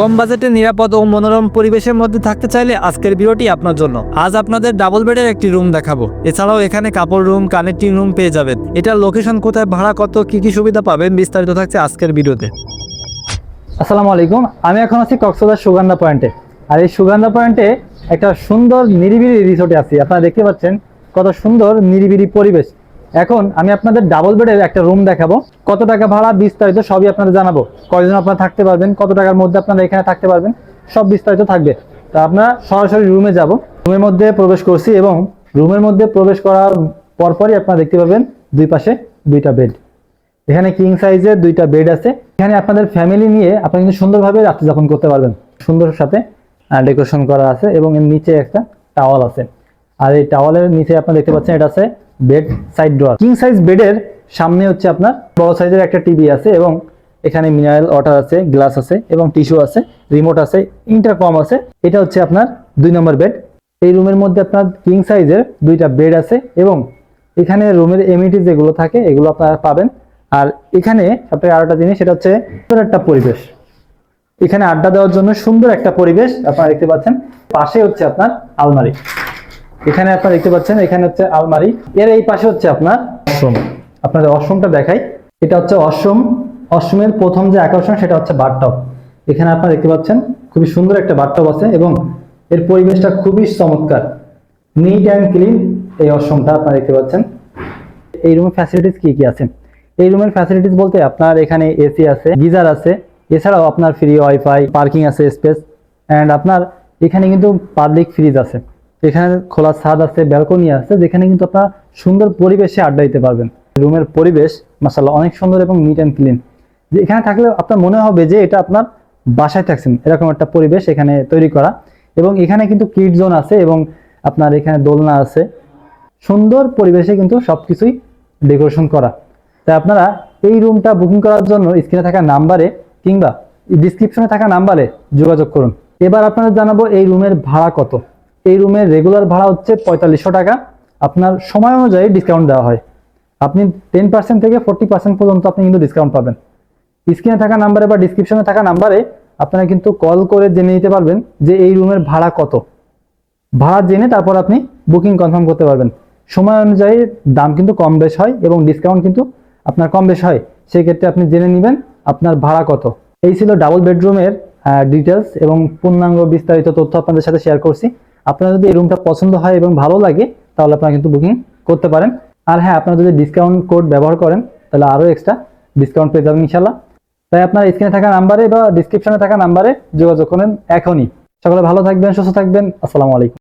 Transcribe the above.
কম বাজেটে নিরাপদ ও মনোরম পরিবেশের মধ্যে থাকতে চাইলে আজকের ভিডিওটি আপনার জন্য। আজ আপনাদের ডাবল বেডের একটি রুম দেখাবো। এছাড়াও এখানে কাপড় রুম, কানেক্টিং রুম পেয়ে যাবেন। এটার লোকেশন কোথায়, ভাড়া কত, কি কি সুবিধা পাবেন বিস্তারিত থাকছে আজকের ভিডিওতে। আসসালামু আলাইকুম, আমি এখন আছি কক্সবাজার সুগন্ধা পয়েন্টে আর এই সুগন্ধা পয়েন্টে একটা সুন্দর নিরিবিলি রিসোর্টে আছি। আপনারা দেখতে পাচ্ছেন কত সুন্দর নিরিবিলি পরিবেশ। এখন আমি আপনাদের ডাবল বেডের একটা রুম দেখাবো। কত টাকা ভাড়া বিস্তারিত সবই আপনাদের জানাব। কয়জন আপনারা থাকতে পারবেন, কত টাকার মধ্যে আপনারা এখানে থাকতে পারবেন, সব বিস্তারিত থাকবে। তা আপনারা সরাসরি রুমে যাব। রুমের মধ্যে প্রবেশ করছি এবং রুমের মধ্যে প্রবেশ করার পরপরই আপনারা দেখতে পাবেন দুই পাশে দুইটা বেড এখানে কিং সাইজের দুইটা বেড আছে। এখানে আপনাদের ফ্যামিলি নিয়ে আপনারা কিন্তু সুন্দরভাবে রাত্রি যাপন করতে পারবেন। সুন্দর সাথে ডেকোরেশন করা আছে এবং এর নিচে একটা টাওয়াল আছে। আর এই টাওয়ালের নিচে আপনারা দেখতে পাচ্ছেন, এটা আছে bed side drawer king size বেডের সামনে হচ্ছে আপনার বড় সাইজের একটা টিভি আছে এবং এখানে মিনারেল ওয়াটার আছে গ্লাস আছে এবং টিস্যু আছে রিমোট আছে ইন্টারকম আছে। এটা হচ্ছে আপনার দুই নম্বর বেড এই রুমের মধ্যে আপনার কিং সাইজের দুইটা বেড আছে এবং এখানে রুমের এমিটি যেগুলো থাকে, এগুলো আপনারা পাবেন। আর এখানে সবথেকে আরও একটা জিনিস, সেটা হচ্ছে সুন্দর একটা পরিবেশ। এখানে আড্ডা দেওয়ার জন্য সুন্দর একটা পরিবেশ আপনারা দেখতে পাচ্ছেন। পাশে হচ্ছে আপনার আলমারি। এখানে আপনারা দেখতে পাচ্ছেন, এখানে হচ্ছে আলমারি। এর এই পাশে হচ্ছে আপনার অশ্রম আপনাদের অশ্রমটা দেখাই। এটা হচ্ছে অশ্রম অশ্রমের প্রথম যে আকর্ষণ, সেটা হচ্ছে বাথটব এখানে আপনারা দেখতে পাচ্ছেন, খুবই সুন্দর একটা বাথটব আছে এবং এর পরিবেশটা খুবই চমৎকার। নিট অ্যান্ড ক্লিন এই অশ্রমটা আপনারা দেখতে পাচ্ছেন। এই রুমের ফ্যাসিলিটিস কি কি আছে? এই রুমের ফ্যাসিলিটিস বলতে আপনার এখানে এসি আছে, গিজার আছে। এছাড়াও আপনার ফ্রি ওয়াইফাই পার্কিং আছে স্পেস অ্যান্ড আপনার এখানে কিন্তু পাবলিক ফ্রিজ আছে। এখানে খোলা ছাদ আছে, ব্যালকনি আছে, যেখানে কিন্তু আপনার সুন্দর পরিবেশে আড্ডা দিতে পারবেন। রুমের পরিবেশ মাসাল্লাহ অনেক সুন্দর এবং নিট অ্যান্ড ক্লিন যে এখানে থাকলে আপনার মনে হবে যে এটা আপনার বাসায় থাকছেন, এরকম একটা পরিবেশ এখানে তৈরি করা। এবং এখানে কিন্তু কিড জোন আছে এবং আপনার এখানে দোলনা আছে। সুন্দর পরিবেশে কিন্তু সবকিছুই ডেকোরেশন করা। তাই আপনারা এই রুমটা বুকিং করার জন্য স্ক্রিনে থাকা নাম্বারে কিংবা ডিসক্রিপশনে থাকা নাম্বারে যোগাযোগ করুন। এবার আপনারা জানাব এই রুমের ভাড়া কত। এই রুমের রেগুলার ভাড়া হচ্ছে পঁয়তাল্লিশশো টাকা। আপনার সময় অনুযায়ী ডিসকাউন্ট দেওয়া হয়। আপনি টেন পার্সেন্ট থেকে ফোর্টি পার্সেন্ট পর্যন্ত আপনি কিন্তু ডিসকাউন্ট পাবেন। স্ক্রিনে থাকা নাম্বারে বা ডিসক্রিপশনে থাকা নাম্বারে আপনারা কিন্তু কল করে জেনে নিতে পারবেন যে এই রুমের ভাড়া কত। ভাড়া জেনে তারপর আপনি বুকিং কনফার্ম করতে পারবেন। সময় অনুযায়ী দাম কিন্তু কম বেশ হয় এবং ডিসকাউন্ট কিন্তু আপনার কম বেশ হয়। সেই ক্ষেত্রে আপনি জেনে নেবেন আপনার ভাড়া কত। এই ছিল ডাবল বেডরুমের ডিটেলস এবং পূর্ণাঙ্গ বিস্তারিত তথ্য আপনাদের সাথে শেয়ার করছি। আপনার যদি এই রুমটা পছন্দ হয় এবং ভালো লাগে, তাহলে আপনারা কিন্তু বুকিং করতে পারেন। আর হ্যাঁ আপনারা যদি ডিসকাউন্ট কোড ব্যবহার করেন, তাহলে আরও এক্সট্রা ডিসকাউন্ট পেয়ে যাবেন ইনশাল্লাহ তাই আপনার স্ক্রিনে থাকা নাম্বারে বা ডিসক্রিপশনে থাকা নাম্বারে যোগাযোগ করেন এখনই। সকলে ভালো থাকবেন, সুস্থ থাকবেন। আসসালামু আলাইকুম।